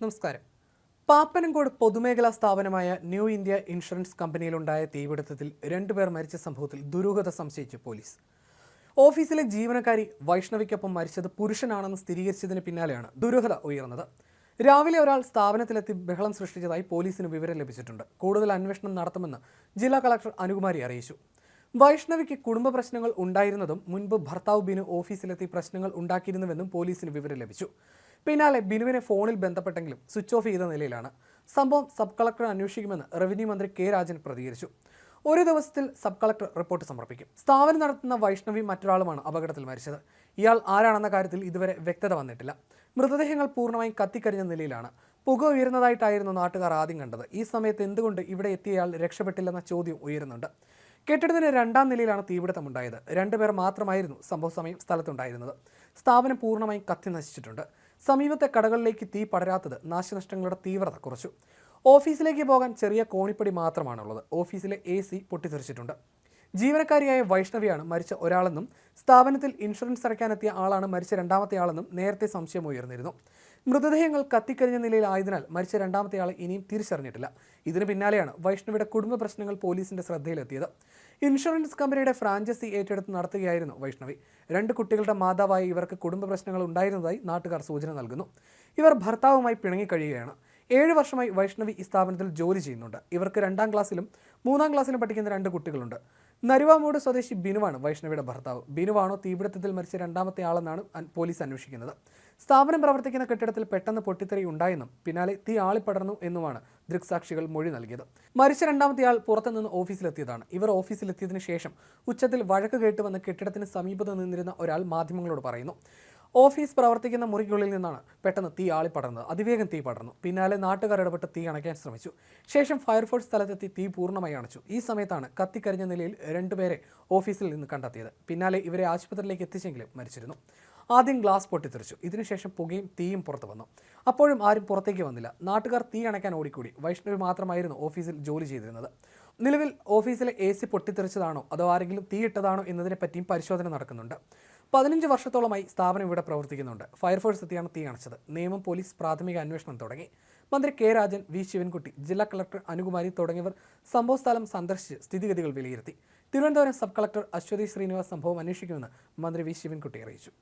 നമസ്കാരം. പാപ്പനംകോട് പൊതുമേഖലാ സ്ഥാപനമായ ന്യൂ ഇന്ത്യ ഇൻഷുറൻസ് കമ്പനിയിലുണ്ടായ തീപിടുത്തത്തിൽ രണ്ടുപേർ മരിച്ച സംഭവത്തിൽ ദുരൂഹത സംശയിച്ചു പോലീസ്. ഓഫീസിലെ ജീവനക്കാരി വൈഷ്ണവിക്കൊപ്പം മരിച്ചത് പുരുഷനാണെന്ന് സ്ഥിരീകരിച്ചതിന് പിന്നാലെയാണ് ദുരൂഹത ഉയർന്നത്. രാവിലെ ഒരാൾ സ്ഥാപനത്തിലെത്തി ബഹളം സൃഷ്ടിച്ചതായി പോലീസിന് വിവരം ലഭിച്ചിട്ടുണ്ട്. കൂടുതൽ അന്വേഷണം നടത്തുമെന്ന് ജില്ലാ കളക്ടർ അനുകുമാരി അറിയിച്ചു. വൈഷ്ണവിക്ക് കുടുംബ പ്രശ്നങ്ങൾ ഉണ്ടായിരുന്നതും മുൻപ് ഭർത്താവ് ബിനു ഓഫീസിലെത്തി പ്രശ്നങ്ങൾ ഉണ്ടാക്കിയിരുന്നുവെന്നും പോലീസിന് വിവരം ലഭിച്ചു. പിന്നാലെ ബിനുവിനെ ഫോണിൽ ബന്ധപ്പെട്ടെങ്കിലും സ്വിച്ച് ഓഫ് ചെയ്ത നിലയിലാണ്. സംഭവം സബ് കളക്ടർ അന്വേഷിക്കുമെന്ന് റവന്യൂ മന്ത്രി കെ രാജൻ പ്രതികരിച്ചു. ഒരു ദിവസത്തിൽ സബ് കളക്ടർ റിപ്പോർട്ട് സമർപ്പിക്കും. സ്ഥാപനം നടത്തുന്ന വൈഷ്ണവി മറ്റൊരാളുമാണ് അപകടത്തിൽ മരിച്ചത്. ഇയാൾ ആരാണെന്ന കാര്യത്തിൽ ഇതുവരെ വ്യക്തത വന്നിട്ടില്ല. മൃതദേഹങ്ങൾ പൂർണമായും കത്തിക്കരിഞ്ഞ നിലയിലാണ്. പുക ഉയരുന്നതായിട്ടായിരുന്നു നാട്ടുകാർ ആദ്യം കണ്ടത്. ഈ സമയത്ത് എന്തുകൊണ്ട് ഇവിടെ എത്തിയയാൾ രക്ഷപ്പെട്ടില്ലെന്ന ചോദ്യം ഉയരുന്നുണ്ട്. കെട്ടിടത്തിന് രണ്ടാം നിലയിലാണ് തീപിടുത്തമുണ്ടായത്. രണ്ടുപേർ മാത്രമായിരുന്നു സംഭവ സമയം സ്ഥലത്തുണ്ടായിരുന്നത്. സ്ഥാപനം പൂർണമായും കത്തി നശിച്ചിട്ടുണ്ട്. സമീപത്തെ കടകളിലേക്ക് തീ പടരാത്തത് നാശനഷ്ടങ്ങളുടെ തീവ്രത കുറച്ചു. ഓഫീസിലേക്ക് പോകാൻ ചെറിയ കോണിപ്പടി മാത്രമാണുള്ളത്. ഓഫീസിലെ എ സി പൊട്ടിത്തെറിച്ചിട്ടുണ്ട്. ജീവനക്കാരിയായ വൈഷ്ണവിയാണ് മരിച്ച ഒരാളെന്നും സ്ഥാപനത്തിൽ ഇൻഷുറൻസ് അടയ്ക്കാനെത്തിയ ആളാണ് മരിച്ച രണ്ടാമത്തെ ആളെന്നും നേരത്തെ സംശയം ഉയർന്നിരുന്നു. മൃതദേഹങ്ങൾ കത്തിക്കരിഞ്ഞ നിലയിലായതിനാൽ മരിച്ച രണ്ടാമത്തെ ആൾ ഇനിയും തിരിച്ചറിഞ്ഞിട്ടില്ല. ഇതിന് പിന്നാലെയാണ് വൈഷ്ണവിയുടെ കുടുംബ പ്രശ്നങ്ങൾ പോലീസിന്റെ ശ്രദ്ധയിലെത്തിയത്. ഇൻഷുറൻസ് കമ്പനിയുടെ ഫ്രാഞ്ചൈസി ഏറ്റെടുത്ത് നടത്തുകയായിരുന്നു വൈഷ്ണവി. രണ്ട് കുട്ടികളുടെ മാതാവായി ഇവർക്ക് കുടുംബ പ്രശ്നങ്ങൾ ഉണ്ടായിരുന്നതായി നാട്ടുകാർ സൂചന നൽകുന്നു. ഇവർ ഭർത്താവുമായി പിണങ്ങിക്കഴിയുകയാണ്. ഏഴ് വർഷമായി വൈഷ്ണവി ഈ സ്ഥാപനത്തിൽ ജോലി ചെയ്യുന്നുണ്ട്. ഇവർക്ക് രണ്ടാം ക്ലാസ്സിലും മൂന്നാം ക്ലാസ്സിലും പഠിക്കുന്ന രണ്ട് കുട്ടികളുണ്ട്. നരുവാമൂട് സ്വദേശി ബിനുവാണ് വൈഷ്ണവിയുടെ ഭർത്താവ്. ബിനുവാണോ തീപിടുത്തത്തിൽ മരിച്ച രണ്ടാമത്തെ ആളെന്നാണ് പോലീസ് അന്വേഷിക്കുന്നത്. സ്ഥാപനം പ്രവർത്തിക്കുന്ന കെട്ടിടത്തിൽ പെട്ടെന്ന് പൊട്ടിത്തെറി ഉണ്ടായെന്നും പിന്നാലെ തീ ആളിപ്പടർന്നു എന്നുമാണ് ദൃക്സാക്ഷികൾ മൊഴി നൽകിയത്. മരിച്ച രണ്ടാമത്തെ ആൾ പുറത്തുനിന്ന് ഓഫീസിലെത്തിയതാണ്. ഇവർ ഓഫീസിലെത്തിയതിനു ശേഷം ഉച്ചത്തിൽ വഴക്ക് കേട്ടുവന്ന് കെട്ടിടത്തിന് സമീപത്ത് നിന്നിരുന്ന ഒരാൾ മാധ്യമങ്ങളോട് പറയുന്നു. ഓഫീസ് പ്രവർത്തിക്കുന്ന മുറിക്കുള്ളിൽ നിന്നാണ് പെട്ടെന്ന് തീ ആളിപ്പടർന്നത്. അതിവേഗം തീ പടർന്നു. പിന്നാലെ നാട്ടുകാർ ഇടപെട്ട് തീ അണയ്ക്കാൻ ശ്രമിച്ചു. ശേഷം ഫയർഫോഴ്സ് സ്ഥലത്തെത്തി തീ പൂർണമായി അണച്ചു. ഈ സമയത്താണ് കത്തിക്കരിഞ്ഞ നിലയിൽ രണ്ടുപേരെ ഓഫീസിൽ നിന്ന് കണ്ടെത്തിയത്. പിന്നാലെ ഇവരെ ആശുപത്രിയിലേക്ക് എത്തിച്ചെങ്കിലും മരിച്ചിരുന്നു. ആദ്യം ഗ്ലാസ് പൊട്ടിത്തെറിച്ചു. ഇതിനുശേഷം പുകയും തീയും പുറത്തു വന്നു. അപ്പോഴും ആരും പുറത്തേക്ക് വന്നില്ല. നാട്ടുകാർ തീ അണയ്ക്കാൻ ഓടിക്കൂടി. വൈഷ്ണവി മാത്രമായിരുന്നു ഓഫീസിൽ ജോലി ചെയ്തിരുന്നത്. നിലവിൽ ഓഫീസിലെ എ സി പൊട്ടിത്തെറിച്ചതാണോ? അതോ ആരെങ്കിലും തീയിട്ടതാണോ എന്നതിനെ പറ്റിയും പരിശോധന നടക്കുന്നുണ്ട്. പതിനഞ്ച് വർഷത്തോളമായി സ്ഥാപനം ഇവിടെ പ്രവർത്തിക്കുന്നുണ്ട്. ഫയർഫോഴ്സ് എത്തിയാണ് തീ അണച്ചത്. നിയമം പോലീസ് പ്രാഥമിക അന്വേഷണം തുടങ്ങി. മന്ത്രി കെ രാജൻ വി ശിവൻകുട്ടി ജില്ലാ കളക്ടർ അനുകുമാരി തുടങ്ങിയവർ സംഭവസ്ഥലം സന്ദർശിച്ച് സ്ഥിതിഗതികൾ വിലയിരുത്തി. തിരുവനന്തപുരം സബ് കളക്ടർ അശ്വതി ശ്രീനിവാസ് സംഭവം അന്വേഷിക്കുമെന്ന് മന്ത്രി വി ശിവൻകുട്ടി അറിയിച്ചു.